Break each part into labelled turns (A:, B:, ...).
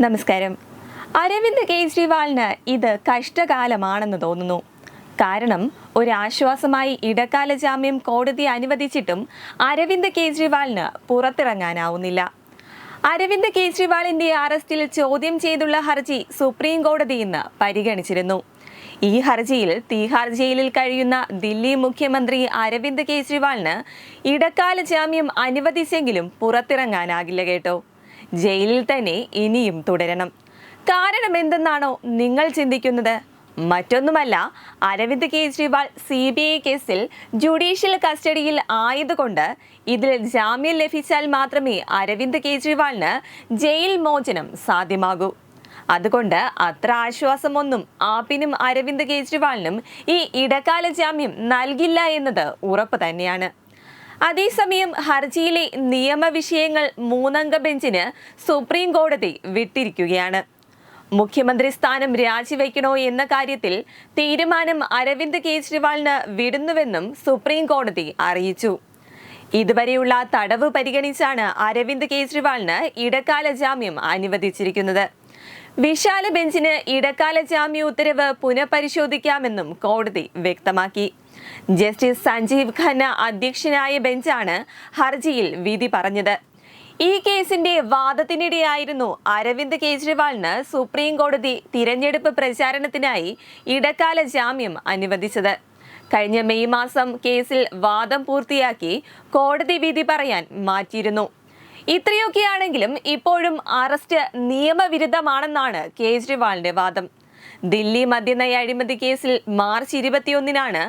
A: നമസ്കാരം. അരവിന്ദ് കെജ്രിവാളിന് ഇത് കഷ്ടകാലമാണെന്ന് തോന്നുന്നു. കാരണം ഒരാശ്വാസമായി ഇടക്കാല ജാമ്യം കോടതി അനുവദിച്ചിട്ടും അരവിന്ദ് കെജ്രിവാളിന് പുറത്തിറങ്ങാനാവുന്നില്ല. അരവിന്ദ് കെജ്രിവാളിന്റെ അറസ്റ്റിൽ ചോദ്യം ചെയ്തുള്ള ഹർജി സുപ്രീം കോടതി ഇന്ന് പരിഗണിച്ചിരുന്നു. ഈ ഹർജിയിൽ തീഹാർ ജയിലിൽ കഴിയുന്ന ദില്ലി മുഖ്യമന്ത്രി അരവിന്ദ് കെജ്രിവാളിന് ഇടക്കാല ജാമ്യം അനുവദിച്ചെങ്കിലും പുറത്തിറങ്ങാനാകില്ല കേട്ടോ. ജയിലിൽ തന്നെ ഇനിയും തുടരണം. കാരണം എന്തെന്നാണോ നിങ്ങൾ ചിന്തിക്കുന്നത്? മറ്റൊന്നുമല്ല Arvind Kejriwal C B I കേസിൽ ജുഡീഷ്യൽ കസ്റ്റഡിയിൽ ആയതുകൊണ്ട് ഇതിൽ ജാമ്യം ലഭിച്ചാൽ മാത്രമേ അരവിന്ദ് കെജ്രിവാളിന് ജയിൽ മോചനം സാധ്യമാകൂ. അതുകൊണ്ട് അത്ര ആശ്വാസമൊന്നും ആപ്പിനും അരവിന്ദ് കെജ്രിവാളിനും ഈ ഇടക്കാല ജാമ്യം നൽകില്ല എന്നത് ഉറപ്പ് തന്നെയാണ്. അതേസമയം ഹർജിയിലെ നിയമവിഷയങ്ങൾ മൂന്നംഗ ബെഞ്ചിന് സുപ്രീം കോടതി വിട്ടിരിക്കുകയാണ്. മുഖ്യമന്ത്രി സ്ഥാനം രാജിവെക്കണോ എന്ന കാര്യത്തിൽ തീരുമാനം അരവിന്ദ് കെജ്രിവാളിന് വിടുന്നുവെന്നും സുപ്രീം കോടതി അറിയിച്ചു. ഇതുവരെയുള്ള തടവ് പരിഗണിച്ചാണ് അരവിന്ദ് കെജ്രിവാളിന് ഇടക്കാല ജാമ്യം അനുവദിച്ചിരിക്കുന്നത്. വിശാല ബെഞ്ചിന് ഇടക്കാല ജാമ്യ ഉത്തരവ് പുനഃപരിശോധിക്കാമെന്നും കോടതി വ്യക്തമാക്കി. ജസ്റ്റിസ് സഞ്ജീവ് ഖന്ന അധ്യക്ഷനായ ബെഞ്ചാണ് ഹർജിയിൽ വിധി പറഞ്ഞത്. ഈ കേസിന്റെ വാദത്തിനിടെയായിരുന്നു അരവിന്ദ് കെജ്രിവാളിന് സുപ്രീം കോടതി തിരഞ്ഞെടുപ്പ് പ്രചാരണത്തിനായി ഇടക്കാല ജാമ്യം അനുവദിച്ചത്. കഴിഞ്ഞ മെയ് മാസം കേസിൽ വാദം പൂർത്തിയാക്കി കോടതി വിധി പറയാൻ മാറ്റിയിരുന്നു. ഇത്രയൊക്കെയാണെങ്കിലും ഇപ്പോഴും അറസ്റ്റ് നിയമവിരുദ്ധമാണെന്നാണ് കേജ്രിവാളിന്റെ വാദം. ദില്ലി മദ്യനയ അഴിമതി കേസിൽ മാർച്ച് ഇരുപത്തിയൊന്നിനാണ്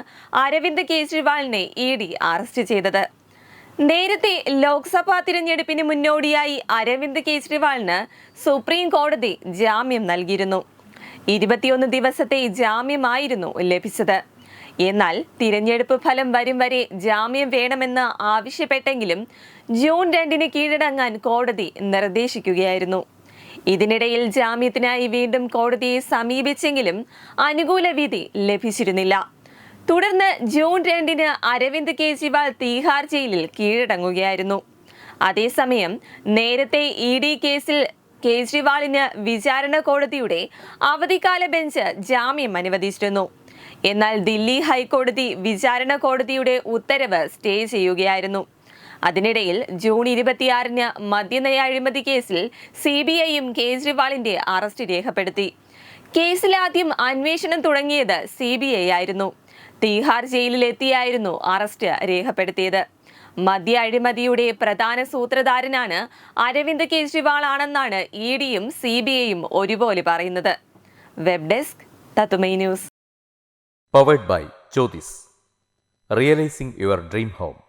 A: അരവിന്ദ് കേജ്രിവാളിനെ ഇ ഡി അറസ്റ്റ് ചെയ്തത്. നേരത്തെ ലോക്സഭാ തിരഞ്ഞെടുപ്പിന് മുന്നോടിയായി അരവിന്ദ് കേജ്രിവാളിന് സുപ്രീം കോടതി ജാമ്യം നൽകിയിരുന്നു. ഇരുപത്തിയൊന്ന് ദിവസത്തെ ജാമ്യമായിരുന്നു ലഭിച്ചത്. എന്നാൽ തിരഞ്ഞെടുപ്പ് ഫലം വരും വരെ ജാമ്യം വേണമെന്ന് ആവശ്യപ്പെട്ടെങ്കിലും ജൂൺ രണ്ടിന് കീഴടങ്ങാൻ കോടതി നിർദ്ദേശിക്കുകയായിരുന്നു. ഇതിനിടയിൽ ജാമ്യത്തിനായി വീണ്ടും കോടതിയെ സമീപിച്ചെങ്കിലും അനുകൂല വിധി ലഭിച്ചിരുന്നില്ല. തുടർന്ന് ജൂൺ രണ്ടിന് അരവിന്ദ് കെജ്രിവാൾ തീഹാർ ജയിലിൽ കീഴടങ്ങുകയായിരുന്നു. അതേസമയം നേരത്തെ ഇ ഡി കേസിൽ കേജ്രിവാളിന് വിചാരണ കോടതിയുടെ അവധിക്കാല ബെഞ്ച് ജാമ്യം അനുവദിച്ചിരുന്നു. എന്നാൽ ദില്ലി ഹൈക്കോടതി വിചാരണ കോടതിയുടെ ഉത്തരവ് സ്റ്റേ ചെയ്യുകയായിരുന്നു. അതിനിടയിൽ ജൂൺ ഇരുപത്തിയാറിന് മദ്യനയ അഴിമതി കേസിൽ സി ബി ഐയും കേജ്രിവാളിന്റെ അറസ്റ്റ് രേഖപ്പെടുത്തി. കേസിൽ ആദ്യം അന്വേഷണം തുടങ്ങിയത് സി ബി ഐ ആയിരുന്നു. തീഹാർ ജയിലിലെത്തിയായിരുന്നു അറസ്റ്റ് രേഖപ്പെടുത്തിയത്. മദ്യ അഴിമതിയുടെ പ്രധാന സൂത്രധാരനാണ് അരവിന്ദ് കേജ്രിവാൾ ആണെന്നാണ് ഇ ഡിയും സി ബി ഐയും ഒരുപോലെ പറയുന്നത്. Web desk Tatwamayi news.
B: Powered by Jyothis realising your dream home